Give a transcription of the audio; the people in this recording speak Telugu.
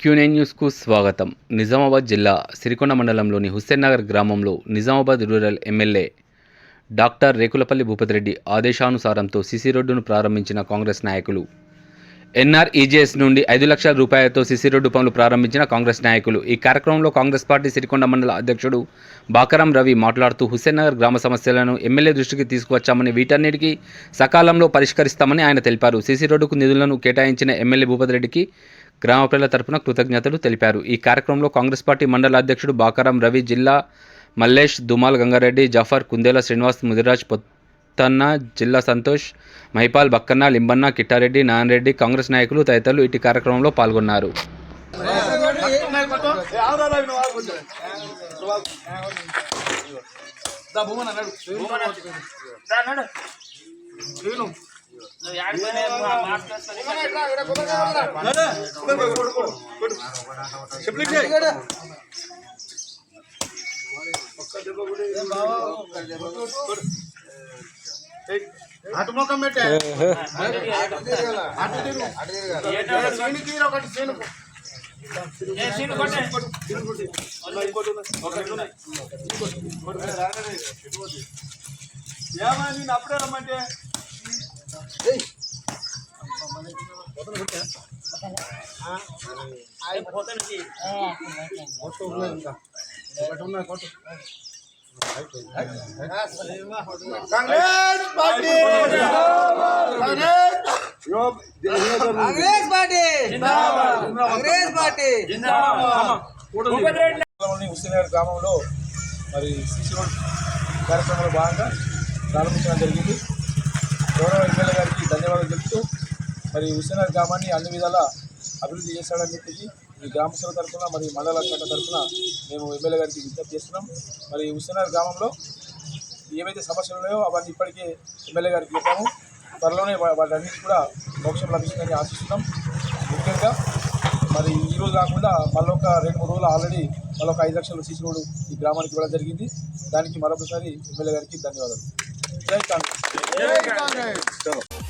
క్యూనైన్ న్యూస్కు స్వాగతం. నిజామాబాద్ జిల్లా సిరికొండ మండలంలోని హుస్సేన్ నగర్ గ్రామంలో Nizamabad rural MLA doctor Rekulapalli Bhupathi Reddy ఆదేశానుసారంతో CC రోడ్డును ప్రారంభించిన కాంగ్రెస్ నాయకులు ఎన్ఆర్ఈజేఎస్ నుండి ఐదు లక్షల రూపాయలతో సిసి రోడ్డు పనులు ప్రారంభించిన కాంగ్రెస్ నాయకులు. ఈ కార్యక్రమంలో కాంగ్రెస్ పార్టీ సిరికొండ మండల అధ్యక్షుడు బాకరం రవి మాట్లాడుతూ హుస్సేన్ నగర్ గ్రామ సమస్యలను ఎమ్మెల్యే దృష్టికి తీసుకువచ్చామని వీటన్నిటికీ సకాలంలో పరిష్కరిస్తామని ఆయన తెలిపారు. సిసి రోడ్డుకు నిధులను కేటాయించిన ఎమ్మెల్యే భూపతిరెడ్డికి గ్రామ ప్రజల తరపున కృతజ్ఞతలు తెలిపారు. ఈ కార్యక్రమంలో కాంగ్రెస్ పార్టీ మండల అధ్యక్షుడు బాకారం రవి జిల్లా మల్లేష్ దుమాల్ గంగారెడ్డి జఫర్ కుందేల శ్రీనివాస్ ముదిరాజ్ పొత్తన్న జిల్లా సంతోష్ మహిపాల్ బక్కన్న లింబన్న కిట్టారెడ్డి నాన్రెడ్డి కాంగ్రెస్ నాయకులు తదితరులు ఇటు కార్యక్రమంలో పాల్గొన్నారు. అటు ముఖం పెట్టే. అటు తిరుగు. సీను తీరు ఒకటి సీను ఏమని నేను అప్పుడే రమ్మంటే? Congress party! Congress! Party! Congress party! మండలంలోని హుస్సేనగర్ గ్రామంలో మరి సీసీ రోడ్ కార్యక్రమంలో భాగంగా ప్రారంభించడం జరిగింది. గౌరవ ఎమ్మెల్యే గారికి ధన్యవాదాలు చెప్తూ మరి హుస్సేనగర్ గ్రామాన్ని అన్ని విధాలా అభివృద్ధి చేస్తాడని చెప్పేసి ఈ గ్రామస్తుల తరఫున మరి మండల శాఖ తరఫున మేము ఎమ్మెల్యే గారికి విజ్ఞప్తి చేస్తున్నాం. మరి హుస్సేనగర్ గ్రామంలో ఏవైతే సమస్యలు ఉన్నాయో అవన్నీ ఇప్పటికే ఎమ్మెల్యే గారికి చెప్పాము. త్వరలోనే వా- వాటన్నిటి కూడా మోక్షం లభిస్తుందని ఆశిస్తున్నాం. ముఖ్యంగా మరి ఈ రోజు కాకుండా మళ్ళీ ఒక రెండు మూడు రోజులు ఆల్రెడీ మళ్ళీ ఒక ఐదు లక్షల సీసీ రోడ్డు ఈ గ్రామానికి ఇవ్వడం జరిగింది. దానికి మరొకసారి ఎమ్మెల్యే గారికి ధన్యవాదాలు. జై కాంగ్రెస్.